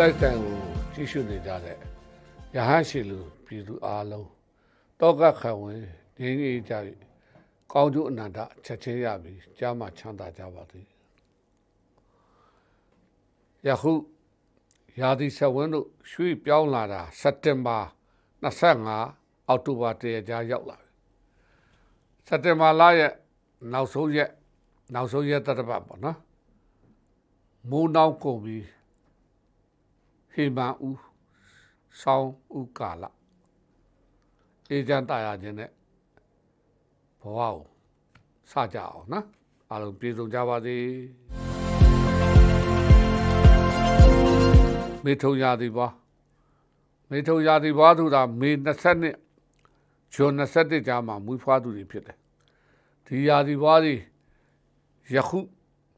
လိုက်တန်ကိုကြည့်ရှုနေကြတဲ့ရဟန်းရှိလူပြည်သူအားလုံးတောကခံဝင်ငြိမ်းအေးကြ၍ကောင်းကျိုးအနန္တချက်ချင်းရပြီးကြားမှချမ်းသာကြပါသည်ယခုရာသီဆက်ဝန်းတို့ရွှေ့ပြောင်းလာတာစက်တင်ဘာ25အောက်တိုဘာတရကြားရောက်လာပြီစက်တင်ဘာလရဲ့နောက်ဆုံးရက်နောက်ဆုံးရက်တစ်ပတ်ပေါ့နော်မိုးနှောင်းကုန်ပြီး ဟေမန်ဦးဆောင်းဦးကာလအေဂျန်တာယာခြင်းနဲ့ဘဝကိုစကြအောင်နော်အားလုံးပြေဆုံးကြပါစေမေထုံရာသီပွားမေထုံရာသီပွားသူတာမေ20နှစ်ဂျွန်21ကြာမှာမွေးဖွားသူတွေဖြစ်တယ်ဒီရာသီပွားတွေယခု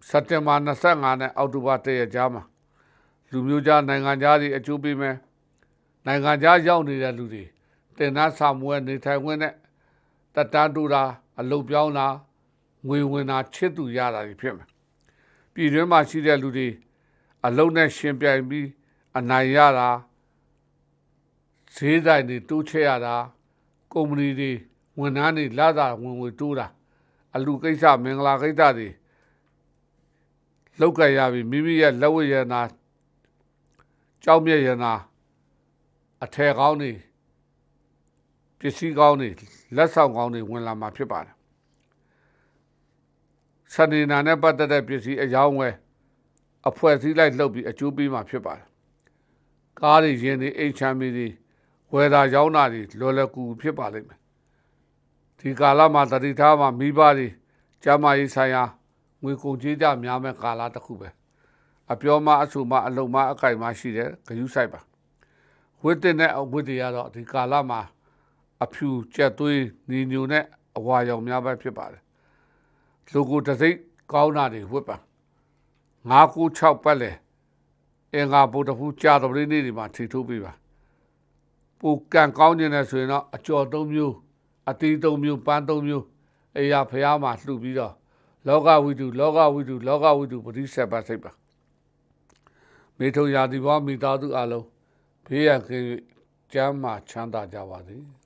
စက်တင်ဘာ25နဲ့အောက်တိုဘာ1ရက်ကြာမှာ လူမျိုးခြားနိုင်ငံခြားတွေအကျိုးပေးမယ်နိုင်ငံခြားရောက်နေတဲ့လူတွေတင်သားစာမွေးနေထိုင်ခွင့်နဲ့တက်တန်းတူတာအလုတ်ပြောင်းတာငွေဝင်တာချစ်သူရတာတွေဖြစ်မယ်ပြည်တွင်းမှာရှိတဲ့လူတွေအလုတ်နဲ့ရှင်ပြိုင်ပြီးအနိုင်ရတာဈေးဆိုင်တွေတိုးချဲ့ရတာကုမ္ပဏီတွေဝန်ထမ်းတွေလာတာဝင်ဝင်တိုးတာအလူကိစ္စမင်္ဂလာကိစ္စတွေလောက်ကရပြီမိမိရဲ့လက်ဝဲရနာ ကြောက်မြက်ရနာအထယ်ကောင်းနေပစ္စည်းကောင်းနေလက်ဆောင်ကောင်းနေဝင်လာမှာဖြစ်ပါတယ်စနေနာနဲ့ပတ်သက်တဲ့ပစ္စည်းအယောင်းဝယ်အဖွဲ့အစည်းလိုက်လှုပ်ပြီးအကျိုးပေးမှာဖြစ်ပါတယ်ကားတွေရင်တွေအိမ်ချမ်းမီတွေဝယ်တာရောင်းတာတွေလော်လကူဖြစ်ပါလိမ့်မယ်ဒီကာလမှာတတိထားမှာမိဘတွေကျမ်းမာရေးဆိုင်ရာငွေကုန်ကြေးကြများမဲ့ကာလတစ်ခုပဲ အပြောမအဆူမအလုံမအကြိုက်မရှိတဲ့ဂယုဆိုင်ပါဝိတ္တနဲ့အဝိတ္တရတော့ဒီကာလမှာအဖြူကြက်သွေးညီညွတ်နဲ့အဝါရောင်များပဲဖြစ်ပါတယ်လူကိုတစ်စိတ်ကောင်းတာတွေဝတ်ပါ996ပတ်လေအင်္ဂါဗုဒ္ဓဖူးကြာတော်လေးနေ့ဒီမှာထီထိုးပေးပါပူကန်ကောင်းနေတဲ့ဆိုရင်တော့အကျော်၃မျိုးအတီး၃မျိုးပန်း၃မျိုးအေရဖျားမှာလှူပြီးတော့လောကဝိတုလောကဝိတုလောကဝိတုပရိစ္ဆေပစိတ်ပါ မေထုံရာသီဘဝမိသားစုအလုံးဘေးရန်ကင်းကျမ်းမာချမ်းသာကြပါစေ။